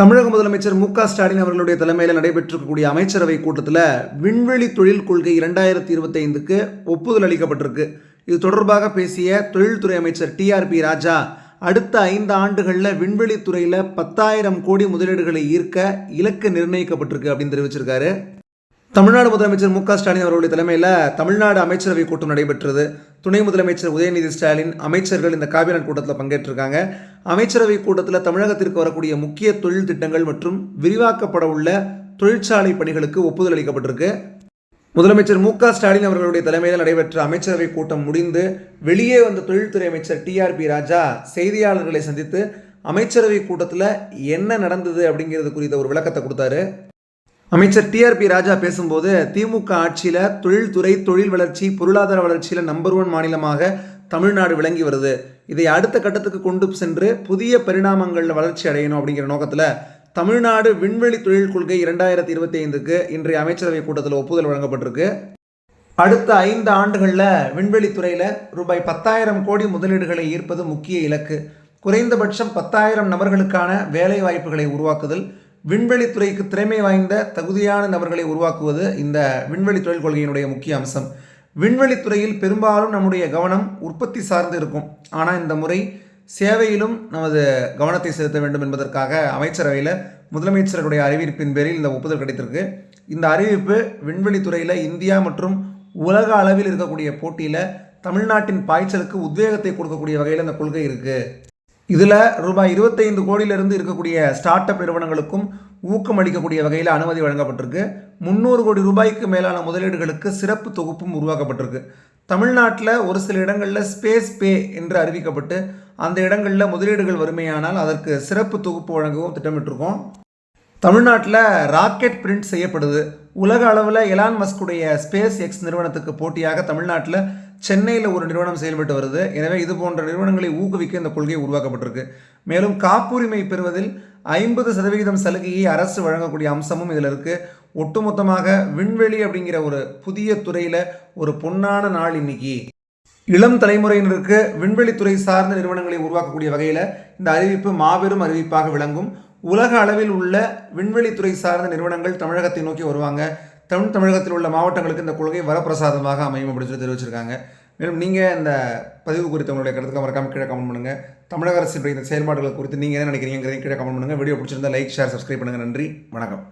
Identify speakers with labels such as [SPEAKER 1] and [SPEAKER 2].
[SPEAKER 1] தமிழக முதலமைச்சர் மு க ஸ்டாலின் அவர்களுடைய தலைமையில் நடைபெற்றிருக்கக்கூடிய அமைச்சரவை கூட்டத்தில் விண்வெளி தொழில் கொள்கை இரண்டாயிரத்தி இருபத்தைந்துக்கு ஒப்புதல் அளிக்கப்பட்டிருக்கு. இது தொடர்பாக பேசிய தொழில்துறை அமைச்சர் டிஆர்பி ராஜா அடுத்த ஐந்து ஆண்டுகளில் விண்வெளி துறையில் பத்தாயிரம் கோடி முதலீடுகளை ஈர்க்க இலக்கு நிர்ணயிக்கப்பட்டிருக்கு அப்படின்னு தெரிவிச்சிருக்காரு. தமிழ்நாடு முதலமைச்சர் மு க ஸ்டாலின் அவர்களுடைய தலைமையில் தமிழ்நாடு அமைச்சரவை கூட்டம் நடைபெற்றது. துணை முதலமைச்சர் உதயநிதி ஸ்டாலின் அமைச்சர்கள் இந்த காபினட் கூட்டத்தில் பங்கேற்றிருக்காங்க. அமைச்சரவை கூட்டத்தில் தமிழகத்திற்கு வரக்கூடிய முக்கிய தொழில் திட்டங்கள் மற்றும் விரிவாக்கப்பட உள்ள தொழிற்சாலை பணிகளுக்கு ஒப்புதல் அளிக்கப்பட்டிருக்கு. முதலமைச்சர் மு ஸ்டாலின் அவர்களுடைய தலைமையில் நடைபெற்ற அமைச்சரவை கூட்டம் முடிந்து வெளியே வந்த தொழில்துறை அமைச்சர் டிஆர்பி ராஜா செய்தியாளர்களை சந்தித்து அமைச்சரவை கூட்டத்தில் என்ன நடந்தது அப்படிங்கிறது குறித்த ஒரு விளக்கத்தை கொடுத்தாரு. அமைச்சர் டிஆர்பி ராஜா பேசும்போது திமுக ஆட்சியில் தொழில்துறை தொழில் வளர்ச்சி பொருளாதார வளர்ச்சியில் நம்பர் ஒன் மாநிலமாக தமிழ்நாடு விளங்கி வருது. இதை அடுத்த கட்டத்துக்கு கொண்டு சென்று புதிய பரிணாமங்களில் வளர்ச்சி அடையணும் அப்படிங்கிற நோக்கத்தில் தமிழ்நாடு விண்வெளி தொழில் கொள்கை இரண்டாயிரத்தி இருபத்தி ஐந்துக்கு இன்றைய அமைச்சரவை கூட்டத்தில் ஒப்புதல் வழங்கப்பட்டிருக்கு. அடுத்த ஐந்து ஆண்டுகளில் விண்வெளி துறையில் ரூபாய் பத்தாயிரம் கோடி முதலீடுகளை ஈர்ப்பது முக்கிய இலக்கு. குறைந்தபட்சம் பத்தாயிரம் நபர்களுக்கான வேலை வாய்ப்புகளை உருவாக்குதல் விண்வெளித்துறைக்கு திறமை வாய்ந்த தகுதியான நபர்களை உருவாக்குவது இந்த விண்வெளி தொழில் கொள்கையினுடைய முக்கிய அம்சம். விண்வெளித்துறையில் பெரும்பாலும் நம்முடைய கவனம் உற்பத்தி சார்ந்து இருக்கும். ஆனால் இந்த முறை சேவையிலும் நமது கவனத்தை செலுத்த வேண்டும் என்பதற்காக அமைச்சரவையில் முதலமைச்சருடைய அறிவிப்பின் பேரில் இந்த ஒப்புதல் கிடைத்திருக்கு. இந்த அறிவிப்பு விண்வெளித்துறையில் இந்தியா மற்றும் உலக அளவில் இருக்கக்கூடிய போட்டியில் தமிழ்நாட்டின் பாய்ச்சலுக்கு உத்வேகத்தை கொடுக்கக்கூடிய வகையில் அந்த கொள்கை இருக்குது இதில் ரூபாய் இருபத்தைந்து கோடியிலிருந்து இருக்கக்கூடிய ஸ்டார்ட் அப் நிறுவனங்களுக்கும் ஊக்கம் அளிக்கக்கூடிய வகையில் அனுமதி வழங்கப்பட்டிருக்கு. முந்நூறு கோடி ரூபாய்க்கு மேலான முதலீடுகளுக்கு சிறப்பு தொகுப்பும் உருவாக்கப்பட்டிருக்கு. தமிழ்நாட்டில் ஒரு சில இடங்களில் ஸ்பேஸ் பே என்று அறிவிக்கப்பட்டு அந்த இடங்களில் முதலீடுகள் வறுமையானால் அதற்கு சிறப்பு தொகுப்பு வழங்கவும் திட்டமிட்டிருக்கோம். தமிழ்நாட்டில் ராக்கெட் பிரிண்ட் செய்யப்படுது. உலக அளவில் எலான் மஸ்குடைய ஸ்பேஸ் எக்ஸ் நிறுவனத்துக்கு போட்டியாக தமிழ்நாட்டில் சென்னையில் ஒரு நிறுவனம் செயல்பட்டு வருது. எனவே இது போன்ற நிறுவனங்களை ஊக்குவிக்க இந்த கொள்கை உருவாக்கப்பட்டிருக்கு. மேலும் காப்புரிமை பெறுவதில் ஐம்பது சதவிகிதம் சலுகையை அரசு வழங்கக்கூடிய அம்சமும் இதில் இருக்குது ஒட்டுமொத்தமாக விண்வெளி அப்படிங்கிற ஒரு புதிய துறையில் ஒரு பொன்னான நாள் இன்னைக்கு. இளம் தலைமுறையினருக்கு விண்வெளித்துறை சார்ந்த நிறுவனங்களை உருவாக்கக்கூடிய வகையில் இந்த அறிவிப்பு மாபெரும் அறிவிப்பாக விளங்கும். உலக அளவில் உள்ள விண்வெளித்துறை சார்ந்த நிறுவனங்கள் தமிழகத்தை நோக்கி வருவாங்க. தமிழ் தமிழகத்தில் உள்ள மாவட்டங்களுக்கு இந்த கொள்கை வரப்பிரசாதமாக அமையும் அப்படின்னு சொல்லி தெரிவிச்சிருக்காங்க. மேலும் நீங்கள் இந்த பதிவு குறித்த உங்களுடைய கருத்துக்கு மறக்காமல் கீழே கமெண்ட் பண்ணுங்கள் தமிழக அரசு இந்த செயல்பாடுகள் குறித்து நீங்கள் என்ன நினைக்கிறீங்கிறதையும் கீழே கமெண்ட் பண்ணுங்கள் வீடியோ பிடிச்சிருந்தா லைக் ஷேர் சப்ஸ்கிரைப் பண்ணுங்கள் நன்றி. வணக்கம்.